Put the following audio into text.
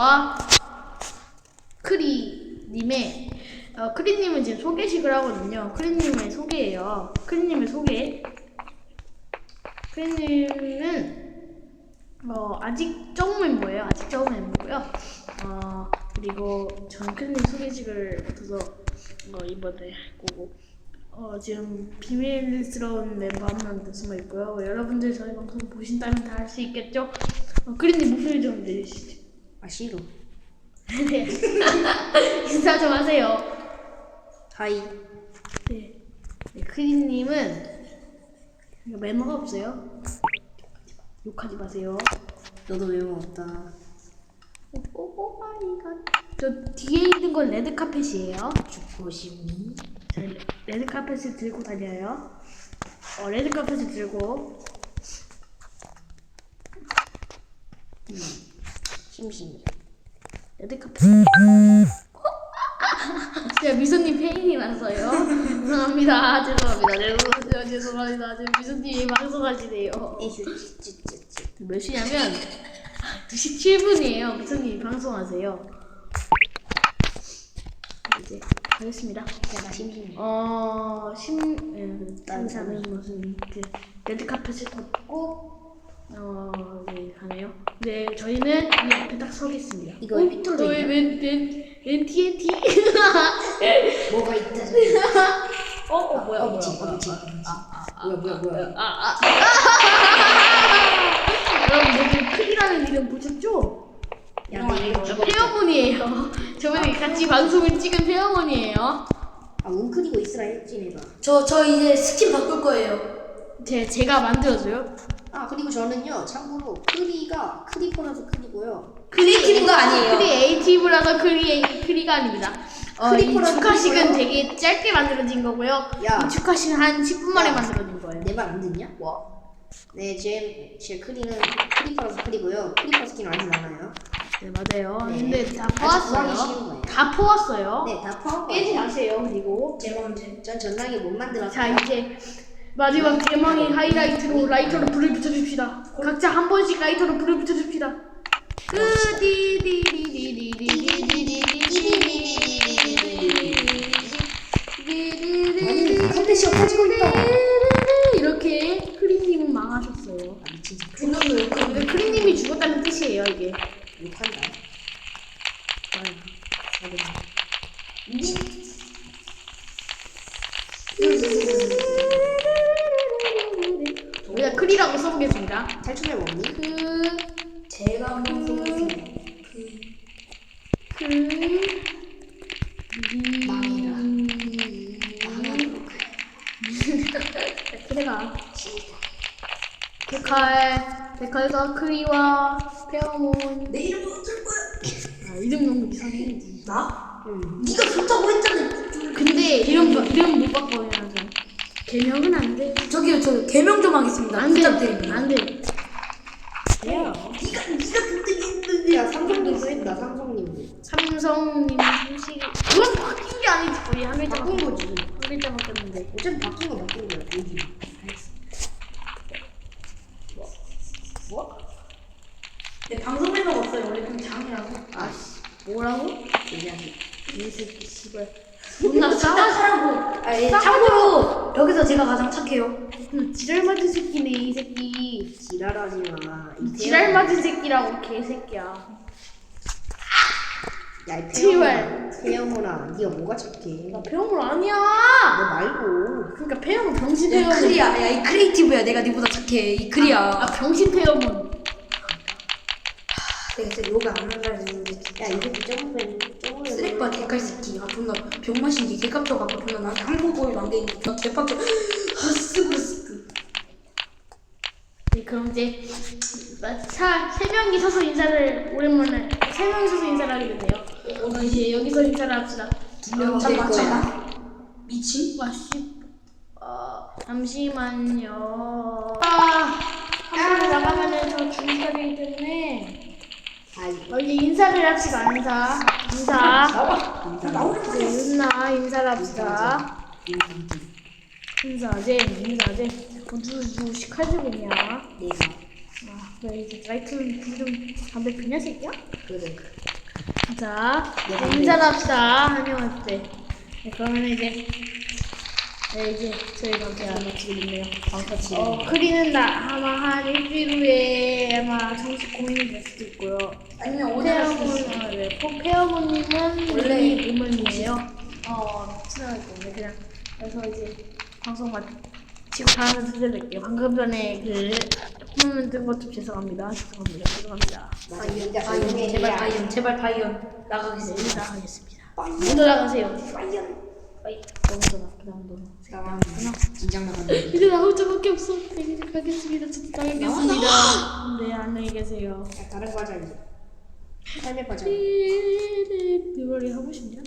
님과 크리님의 어, 크리님은 지금 소개식을 하거든요. 크리님의 소개예요. 크리님의 소개. 크리님은 어, 아직 적응 멤버예요. 아직 적응 멤버고요. 어, 그리고 전 크리님 소개식을 붙어서 어, 이번에 할 거고 어, 지금 비밀스러운 멤버 한명 숨어 있고요. 여러분들 저희 방송 보신다면 다 알 수 있겠죠? 어, 크리님 목소리 좀 내주시죠. 아 싫어. 네. 인사 좀 하세요. 하이. 네. 네, 크리님은 매너가 없어요. 욕하지 마세요. 너도 외모 없다. 오마이갓. 저 뒤에 있는 건 레드 카펫이에요. 죽고 싶니? 저 레드 카펫을 들고 다녀요. 어, 레드 카펫을 들고 심심해. 레드 카펫. 제가 미소님 팬이라서요. 죄송합니다. 죄송합니다. 죄송합니다. 죄송합니다. 지금 미소님이 방송하시네요. 에휴 찌찌찌찌. 몇 시냐면 2시 7분이에요. 미소님이 방송하세요. 이제 하겠습니다. 나 심심해. 어, 심, 예, 당사는 무슨 그 레드 카펫을 덮고 어, 네, 가 네, 저희는 이 앞에 딱 서겠습니다. 이거 어, 삐뚤어 저희 있나? 웬, 웬, 웬 TNT? 뭐가 있다. 어, 어, 뭐야, 뭐야, 엄지 뭐야. 엄지 엄지. 뭐야 뭐야 뭐야. 아, 아. 여러분, 여기 크리라는 이름 보셨죠? 야, 나 이거 저 죽어. 페어몬이에요. 저번에 같이 방송을 찍은 페어몬이에요. 아 웅크리고 있으라 했지 내가. 저, 저 이제 스킨 바꿀 거예요. 제, 제가 만들어줘요. 아 그리고 저는요 참고로 크리가 크리퍼라서 크리고요. 크리에이티브가 아니에요. 크리에이티브라서 크리 크리가 아닙니다. 어, 이 축하식은 크리고요. 되게 짧게 만들어진 거고요. 야. 이 축하식은 한 10분 만에 야. 만들어진 거예요. 내말안 듣냐? 뭐? 네, 제, 제 크리는 크리퍼라서 크리고요. 크리퍼 스킨 아직 많아요. 네 맞아요. 네. 근데 다 구하기 쉬운 퍼왔어요. 거예요. 다 퍼왔어요. 네, 다 파워. 깨지 마세요. 그리고 제 문제. 전 전랑이 못 만들어서. 자 이제 마지막 대망의 하이라이트로 라이터로 불을 붙여줍시다. 각자 한 번씩 라이터로 불을 붙여줍시다. 아니, 컴퓨터가 터지고 있다. 이렇게 크리님은 망하셨어요. 아, 미친 새끼. 분명히 근데 크리님이 죽었다는 뜻이에요 이게. 욕한다. 우리가 크 리라고 써보겠습니다. 탈출을 먹니? 크, 제가 한번 써보겠습니다. 크, 망이다. 리. 크레가. 데칼, 데칼과 크리와 페어몬. 내 이름 어쩔 거야? 아, 이름 너무 이상해. 나? 응. 네가 좋다고 했잖아. 근데 이름 바- 이름 못 바꿔야죠. 개명은 안 돼. 저 개명 좀 하겠습니다. 안 돼. 부탁드립니다. 안 돼. 야, 네가 네가 그때 했는데. 야 삼성님도 했다. 삼성님도. 삼성님 소식. 그건 바뀐 게 아니지. 우리 한 글자 바꾼 거지. 한 글자 바뀌었는데. 어차피 바뀐 거 바뀐 거야. 여기. 뭐? 내 방송 매너가 없어요. 원래 그냥 장이라고. 아씨. 뭐라고? 얘기하지. 이 새끼 씨발. 존나 싸워. 사라고. 아, 얘 참고로 여기서 제가 가장 착해요. 음, 지랄 맞은 새끼네 이 새끼. 지랄하지 마. 이 지랄. 맞은 새끼라고 개새끼야. 야, 이 제발. 태영아. 태영아, 네가 뭐가 착해? 나 배영물 아니야. 너 말고. 그러니까 배영물 병신 야, 배영물. 크리야. 야, 이 크리에이티브야. 내가 네보다 착해. 이 크리야. 아 병신 배영물. 내가 진짜 욕을 안 한다 했는데. 야, 이 새끼 점프해. 점프해. 쓰레빠 개칼 새끼. 아, 존나 병 마신 게 개깜짝하고 존나 나한테 한국어를 남기니까 개빡쳐. 아, 쓰고 쓰고. 네, 그럼 이제 차세 명이 서서 인사를 오랜만에 세 명이 서서 인사를 하겠네요. 오늘 이제 여기서 인사를 합시다. 잠깐만, 거야. 잠깐만. 미친? 와 씨. 어 잠시만요. 아, 한번 나가면은 저. 어, 이제 인사를 합시다. 인사. 인사. 나와. 나오는 네, 윤나 인사를 합시다. 인사제, 인사제. 어, 누구 누구 시칼 들고 있냐? 내가. 아, 왜 이제 라이트는 불좀 담배 피냐 새끼야? 그래. 자. 인사를 합시다. 때. 네, 그러면 이제 네, 이제 저희 방송 안 마치겠네요. 방터치. 어, 크리는 나 아마 한 일주일 후에 아마 정식 공연이 될 수도 있고요. 아니면 오늘 할 수도 있어. 페어몬, 네, 페어몬님은 원래 원래 우먼이에요. 어, 친하기 때문에 그냥 그래서 이제 방송 마치고 다음에 들려드릴게요. 방금 전에 그 홈런 뜬것 좀 죄송합니다. 죄송합니다. 죄송합니다. 맞아. 바이온 제발 바이온 제발 바이온 나가겠습니다. 네, 나가겠습니다. 먼저 나가세요. 바이온. 빠이. 먼저 나. 그다음 너. 나가면 긴장 나간다. 이제 나올 적밖에 없어. 네, 이제 가겠습니다. 저도 나가겠습니다. 네, 안녕히 계세요. 다른 거 하자 이제. 삶의 과정. 네, 네, 네, 하고 싶냐?